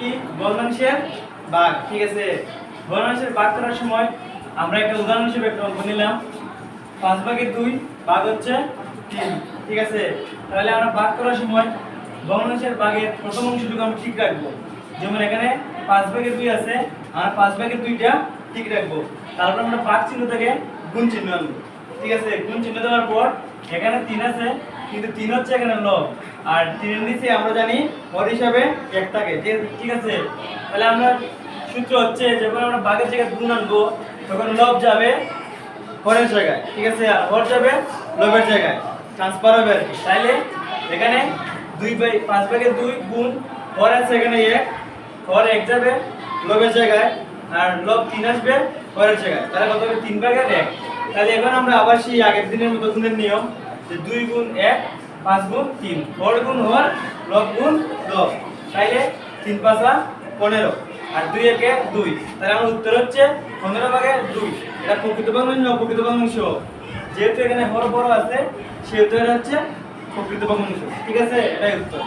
কি? ভগ্নাংশের ভাগ ঠিক আছে। ভগ্নাংশের ভাগ করার সময় আমরা একটা উদাহরণ হিসেবে একটা অঙ্ক নিলাম। পাঁচ ভাগের দুই ভাগ হচ্ছে তিন। ঠিক আছে? তাহলে আমরা ভাগ করার সময় ভগ্নাংশের ভাগের প্রথম অংশটুকু আমরা ঠিক রাখব। যেমন এখানে পাঁচ ভাগের দুই আছে, আর পাঁচ ভাগের দুইটা ঠিক রাখব। তারপর আমরা ভাগ চিহ্ন থেকে গুণ চিহ্ন আনব। ঠিক আছে? গুণ চিহ্ন দেওয়ার পর এখানে তিন আছে কিন্তু তিন হচ্ছে এখানে লব আর তিনের নিচে আমরা জানি হর হিসাবে এক থাকে। ঠিক- আছে? তাহলে আমরা সূত্র হচ্ছে যখন আমরা বাঘের জায়গায় গুণ আনব তখন লব যাবে হরের জায়গায়। ঠিক আছে? আর হর যাবে লবের জায়গায়। ট্রান্সফার হবে আর কি। তাইলে এখানে দুই বাই পাঁচ ভাগের দুই গুণ হর আছে এখানে এক। হর এক যাবে লবের জায়গায়। আর লব তিন আসবে হরের জায়গায়। তাহলে কত হবে? তিন ভাগের এক। তাহলে এখন আমরা আবার সেই আগের দিনের মতো গুণের নিয়ম। যে দুই গুণ এক, পাঁচ গুণ তিন। হর গুণ হর লব গুণ লব তাইলে তিন পাঁচা পনেরো। আর দুই একে দুই। তাহলে আমার উত্তর হচ্ছে পনেরো ভাগে দুই। এটা প্রকৃত ভগ্নাংশ অপ্রকৃত ভগ্নাংশ যেহেতু এখানে হর বড় আছে, সেহেতু এটা হচ্ছে প্রকৃত ভগ্নাংশ ঠিক আছে? এটাই উত্তর।